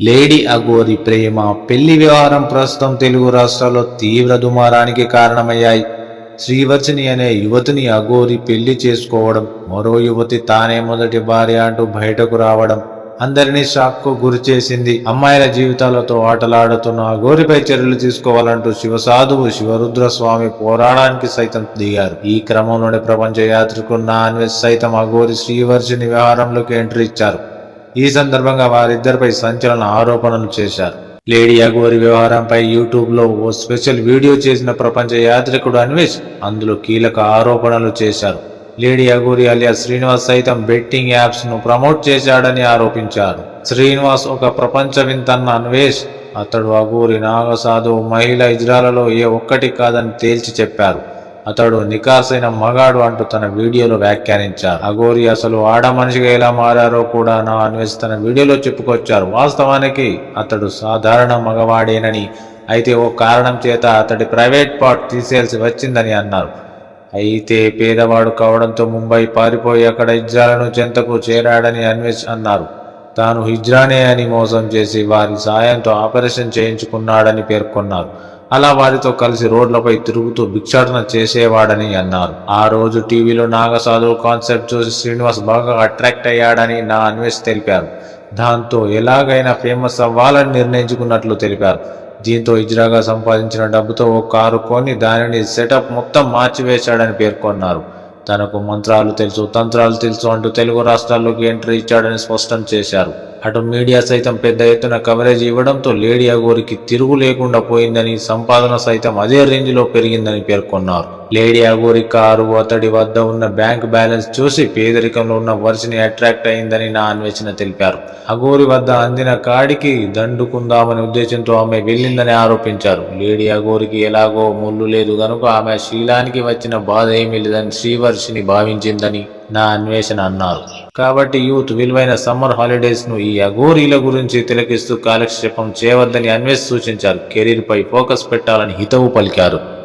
Lady Aghori ప్రేమ. పెళ్ళి వ్యవహారం ప్రస్తుతం తెలుగు రాష్ట్రాల్లో తీవ్ర దుమారానికి కారణమయ్యాయి. శ్రీవర్చిని అనే యువతిని అగోరి పెళ్ళి చేసుకోవడం మరో యువతి తానే మొదటి భార్య అంటూ బయటకు రావడం అందరినీ షాక్కు కు గురిచేసింది అమ్మాయిల జీవితాలతో ఆటలాడుతున్న అఘోరిపై చర్యలు తీసుకోవాలంటూ శివసాధువు శివరుద్ర స్వామి పోరాడానికి సైతం దిగారు. ఈ క్రమంలోనే ప్రపంచ యాత్రికుడు నాన్వెజ్ సైతం అఘోరి శ్రీవర్షిని వ్యవహారంలోకి ఎంట్రీ ఇచ్చారు. ఈ సందర్భంగా వారిద్దరిపై సంచలన ఆరోపణలు చేశారు. లేడీ అగోరి వ్యవహారంపై యూట్యూబ్లో ఓ స్పెషల్ వీడియో చేసిన ప్రపంచ యాత్రికుడు అన్వేష్ అందులో కీలక ఆరోపణలు చేశారు. లేడీ అగోరి అలియా శ్రీనివాస్ సైతం బెట్టింగ్ యాప్స్ను ప్రమోట్ చేశాడని ఆరోపించారు. శ్రీనివాస్ ఒక ప్రపంచ వింతన్న అన్వేష్ అతడు అగోరి నాగసాధు మహిళ ఇజ్రాలలో ఏ ఒక్కటి కాదని తేల్చి చెప్పారు. అతడు నికాసైన మగాడు అంటూ తన వీడియోలో వ్యాఖ్యానించారు అఘోరి అసలు ఆడ మనిషిగా ఎలా మారారో కూడా నా అన్వేష్ తన వీడియోలో చెప్పుకొచ్చారు. వాస్తవానికి అతడు సాధారణ మగవాడేనని అయితే ఓ కారణం చేత అతడి ప్రైవేట్ పార్ట్ తీసేయాల్సి వచ్చిందని అన్నారు. అయితే పేదవాడు కావడంతో ముంబై పారిపోయి అక్కడ ఇజ్రాలను చెంతకు చేరాడని అన్వేష్ అన్నారు. తాను హిజ్రానే అని మోసం చేసి వారి సాయంతో ఆపరేషన్ చేయించుకున్నాడని పేర్కొన్నారు. అలా వారితో కలిసి రోడ్లపై తిరుగుతూ భిక్షాటన చేసేవాడని అన్నారు. ఆ రోజు టీవీలో నాగసాధువు కాన్సెప్ట్ చూసి శ్రీనివాస్ బాగా అట్రాక్ట్ అయ్యాడని నా అన్వేష్ తెలిపారు. దాంతో ఎలాగైనా ఫేమస్ అవ్వాలని నిర్ణయించుకున్నట్లు తెలిపారు. దీంతో ఇజ్రాగా సంపాదించిన డబ్బుతో ఓ కారు కొని దానిని సెటప్ మొత్తం మార్చివేశాడని పేర్కొన్నారు. తనకు మంత్రాలు తెలుసు తంత్రాలు తెలుసు అంటూ తెలుగు రాష్ట్రాల్లోకి ఎంట్రీ ఇచ్చాడని స్పష్టం చేశారు. అటు మీడియా సైతం పెద్ద ఎత్తున కవరేజ్ ఇవ్వడంతో లేడీ అగోరికి తిరుగు లేకుండా పోయిందని సంపాదన సైతం అదే రేంజ్లో పెరిగిందని పేర్కొన్నారు. లేడీ అగోరి కారు అతడి వద్ద ఉన్న బ్యాంక్ బ్యాలెన్స్ చూసి పేదరికంలో ఉన్న వర్షిని అట్రాక్ట్ అయిందని నా అన్వేషణ తెలిపారు. అగోరి వద్ద అందిన కాడికి దండుకుందామనే ఉద్దేశంతో ఆమె వెళ్ళిందని ఆరోపించారు. లేడీ అగోరికి ఎలాగో ముళ్ళు లేదు గనుక ఆమె శీలానికి వచ్చిన బాధ ఏమీ లేదని శ్రీవర్షిని భావించిందని నా అన్వేషణ అన్నారు. కాబట్టి యూత్ విలువైన సమ్మర్ హాలిడేస్ను ఈ అఘోరీల గురించి తిలకిస్తూ కాలక్షేపం చేయవద్దని అన్వేష్ సూచించారు. కెరీర్ పై ఫోకస్ పెట్టాలని హితవు పలికారు.